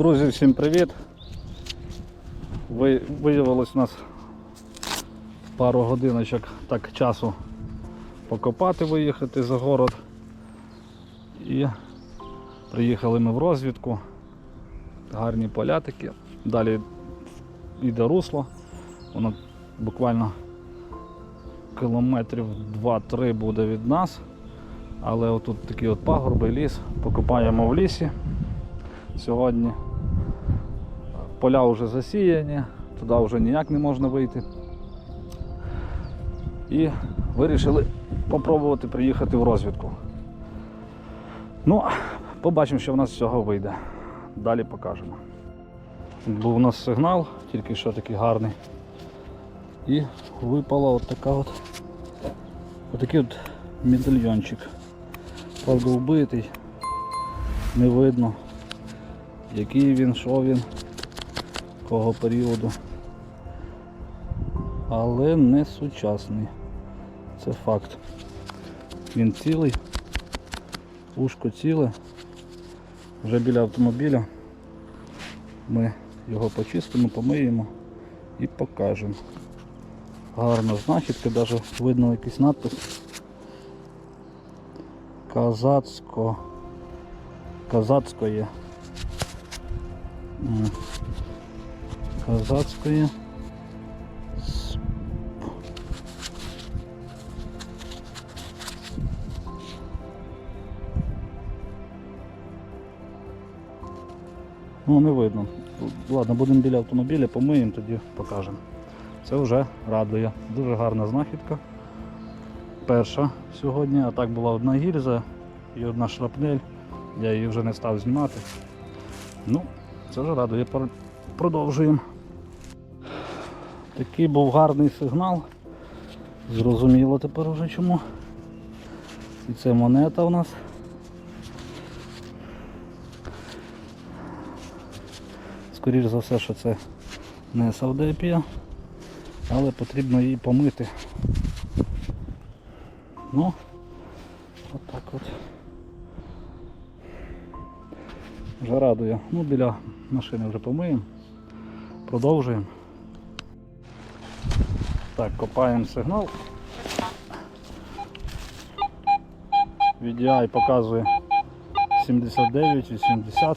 Друзі, всім привіт! Ви, виявилось у нас пару годиночок так часу покопати, виїхати за город. І приїхали ми в розвідку. Гарні поля такі. Далі йде русло. Воно буквально кілометрів 2-3 буде від нас. Але отут такі от пагорби, ліс. Покопаємо в лісі сьогодні. Поля вже засіяні, туди вже ніяк не можна вийти. І вирішили попробувати приїхати в розвідку. Ну, побачимо, що в нас з цього вийде. Далі покажемо. Був у нас сигнал, тільки що такий гарний. І випала от така от отакий от медальйончик. Правда вбитий, не видно який він, що він, кого періоду. Але не сучасний. Це факт. Він цілий, ушко ціле. Вже біля автомобіля. Ми його почистимо, помиємо і покажемо. Гарна знахідка, навіть видно якийсь надпис. Казацько. Казацькоє. М. Казацької. Ну, не видно. Ладно, будемо біля автомобіля, помиємо, тоді покажемо. Це вже радує. Дуже гарна знахідка. Перша сьогодні, а так була одна гільза і одна шрапнель. Я її вже не став знімати. Ну, це вже радує. Продовжуємо. Такий був гарний сигнал. Зрозуміло тепер уже чому. І це монета у нас. Скоріше за все, що це не Савдепія, але потрібно її помити. Ну, отак от. Вже радує. Ну, біля машини вже помиємо. Продовжуємо. Так, копаємо сигнал. VDI показує 79-80.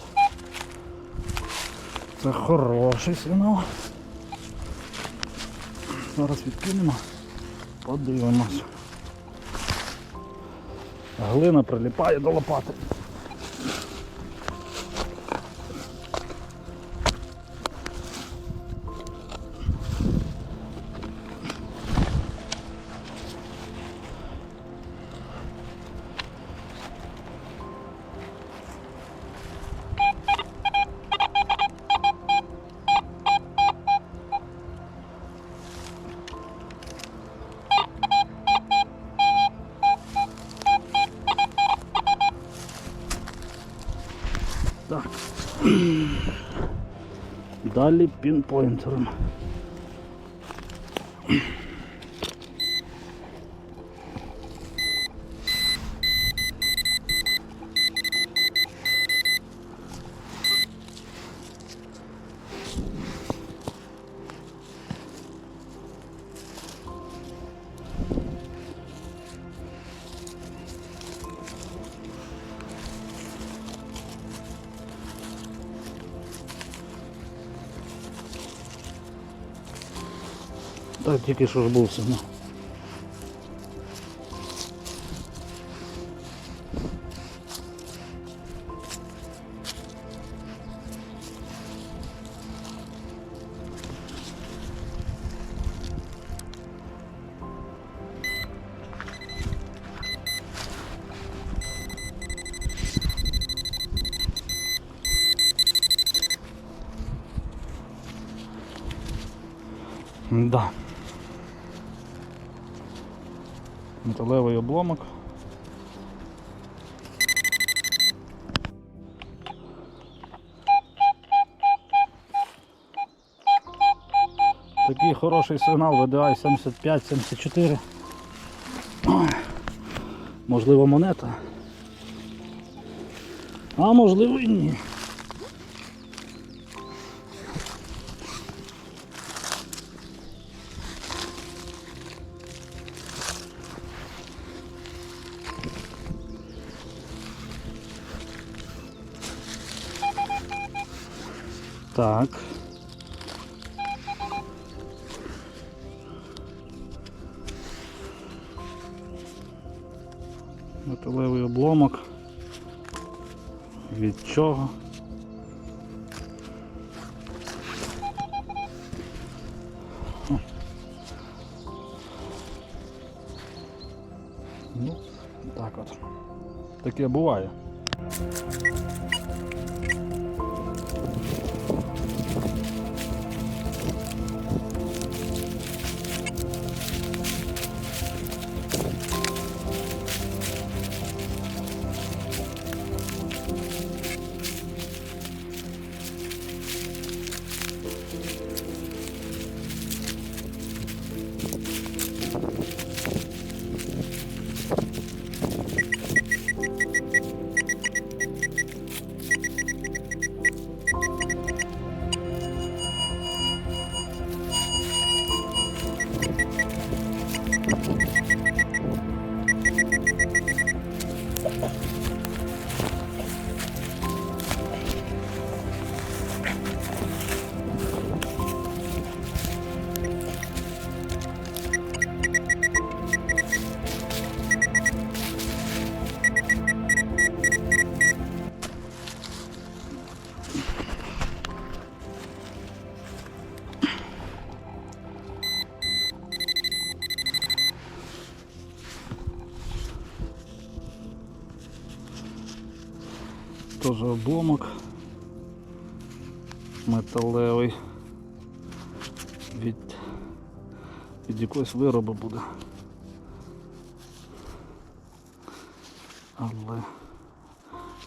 Це хороший сигнал. Зараз відкинемо, подивимось. Глина приліпає до лопати. 50 bin pointer'ım. Тільки що ж був сигнал. Да. Металевий обломок. Такий хороший сигнал VDI 75-74. Ой, Можливо монета. А можливо і ні. Так. Металевий обломок. Від чого? Ну, так от. Таке буває. Теж обломок металевий від, від якогось виробу буде. Але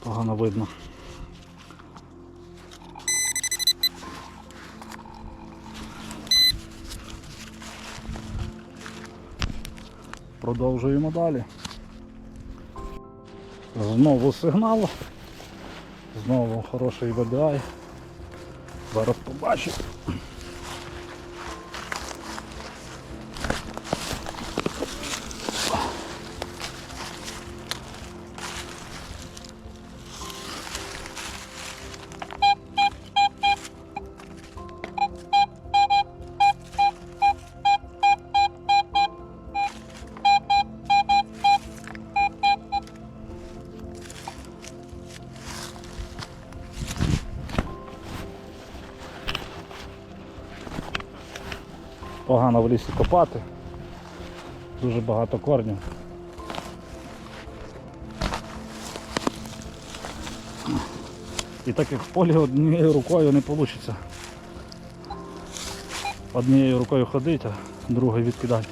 погано видно. Продовжуємо далі. Знову сигнал. Знову хороший VDI. Зараз побачу. Погано в лісі копати. Дуже багато корнів. І так як в полі однією рукою не вийде. Однією рукою ходити, а другою відкидати.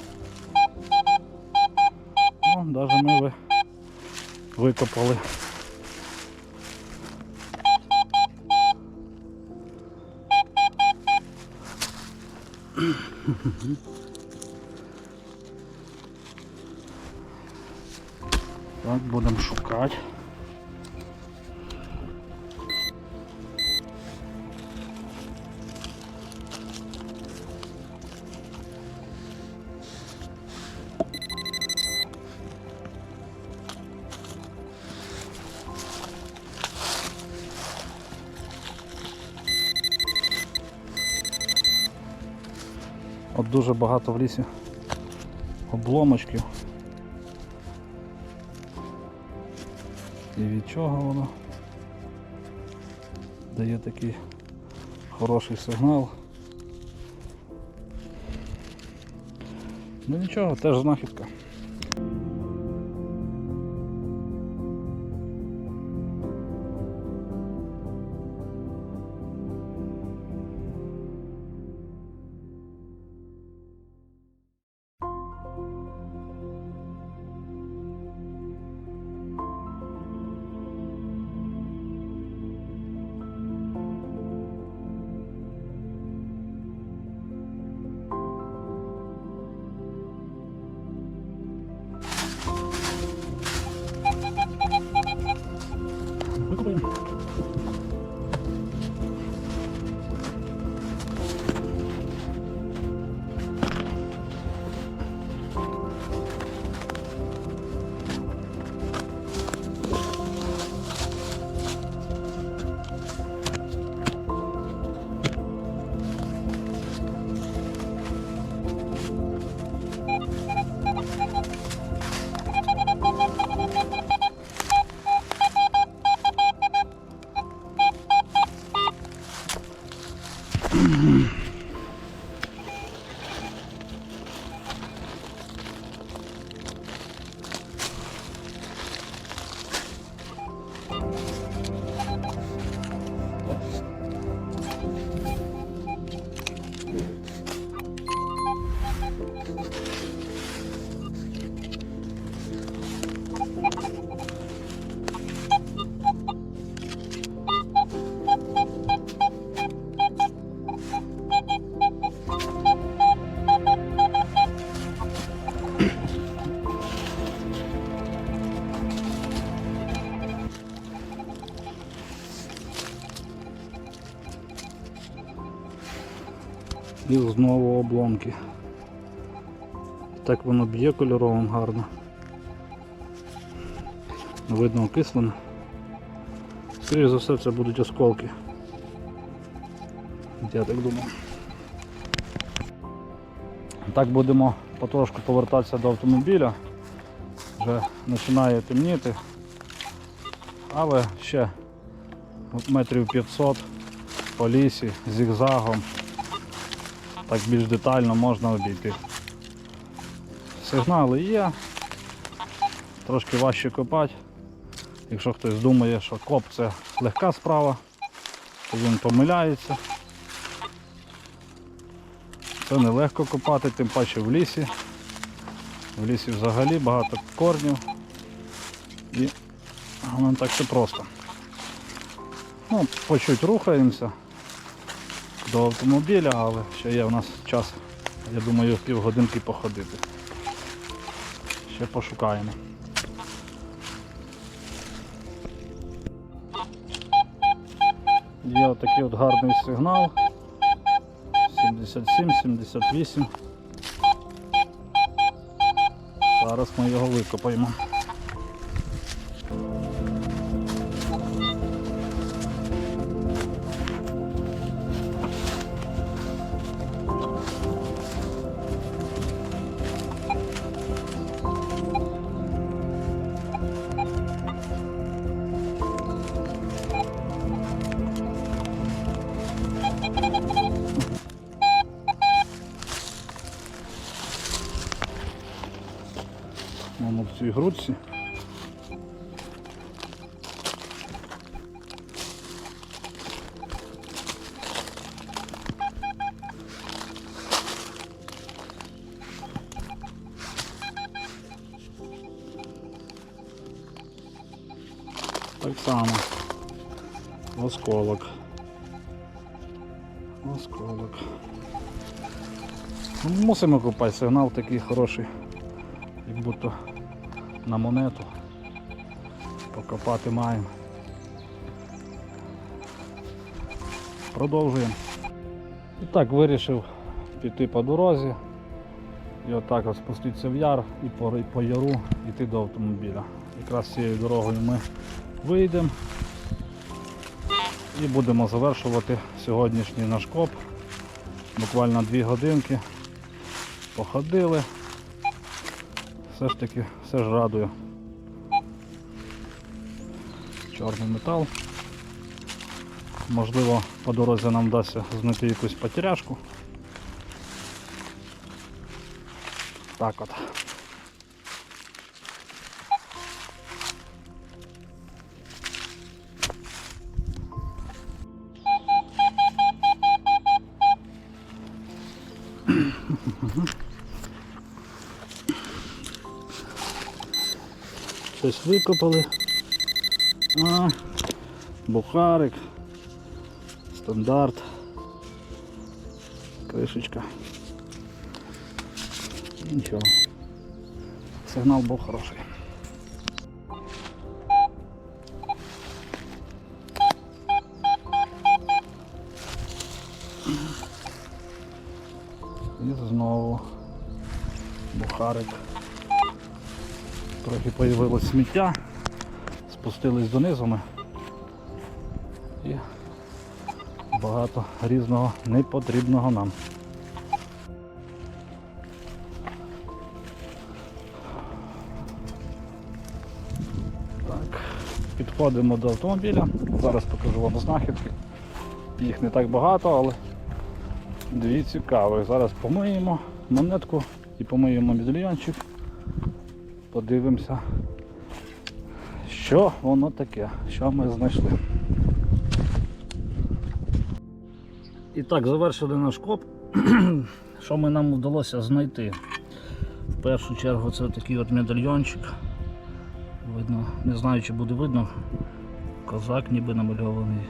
Ну, навіть ми ви- викопали. Так, будемо шукати. От дуже багато в лісі обломочків. І від чого воно дає такий хороший сигнал. Ну нічого, теж знахідка. І знову обломки. Так воно б'є кольоровим гарно. Видно окислене. Скоріше за все це будуть осколки. Я так думаю. Так будемо потрошку повертатися до автомобіля. Вже починає темніти, але ще метрів 500 по лісі зігзагом так більш детально можна обійти. Сигнали є, трошки важче копати. Якщо хтось думає, що коп це легка справа, то він помиляється. Це не легко копати, тим паче в лісі. В лісі взагалі багато корнів і воно так все просто. Ну, по чуть рухаємося до автомобіля, але ще є у нас час, я думаю, півгодинки походити. Ще пошукаємо. Є отакий от гарний сигнал. 77, 78. Зараз ми його викопаємо. Цій грудці. Так само. Осколок. Осколок. Ну, Мусимо купати, сигнал такий хороший як будто на монету. Покопати маємо. Продовжуємо. І так вирішив піти по дорозі і отак от спуститися в яр і по, по яру йти до автомобіля. Якраз цією дорогою ми вийдемо і будемо завершувати сьогоднішній наш коп. Буквально 2 годинки. Походили все ж таки все ж радує. Чорний метал. Можливо, по дорозі нам вдасться знайти якусь потеряшку. Так от. Щось викопали. А, бухарик. Стандарт. Кришечка. Нічого. Сигнал був хороший. І знову бухарик. Трохи появилось сміття, спустились донизу ми і багато різного непотрібного нам. Так, підходимо до автомобіля. Зараз покажу вам знахідки. Їх не так багато, але Дві цікаві. Зараз помиємо монетку і помиємо медальйончик. Подивимося, що воно таке, що ми знайшли. І так, завершили наш коп. що ми нам вдалося знайти? В першу чергу це такий от медальйончик. Видно, не знаю, чи буде видно. Козак ніби намальований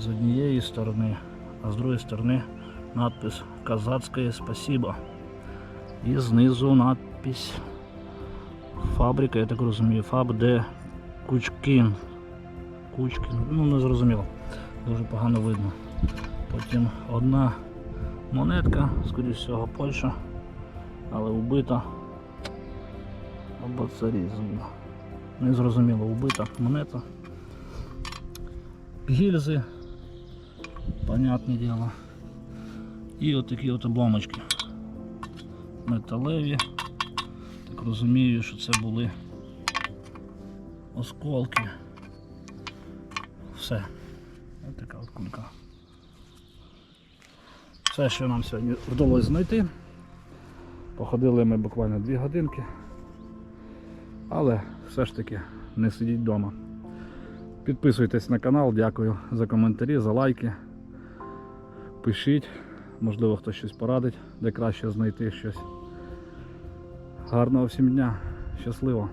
з однієї сторони, а з другої сторони надпис Казацьке спасибо. І знизу надпись Фабрика, я так розумію, Фаб де Кучкін. Кучкін, ну не зрозуміло. Дуже погано видно. Потім одна монетка, скоріш всього, Польща, але вбита. Або це різно. Незрозуміло вбита монета. Гільзи, понятне діло. І от такі от обломочки. Металеві. Розумію, що це були осколки. Все. Ось така от кулька. Все, що нам сьогодні вдалося знайти. Походили ми буквально 2 годинки. Але все ж таки не сидіть вдома. Підписуйтесь на канал, дякую за коментарі, за лайки. Пишіть, можливо хтось щось порадить, де краще знайти щось. Гарного всім дня, щасливо!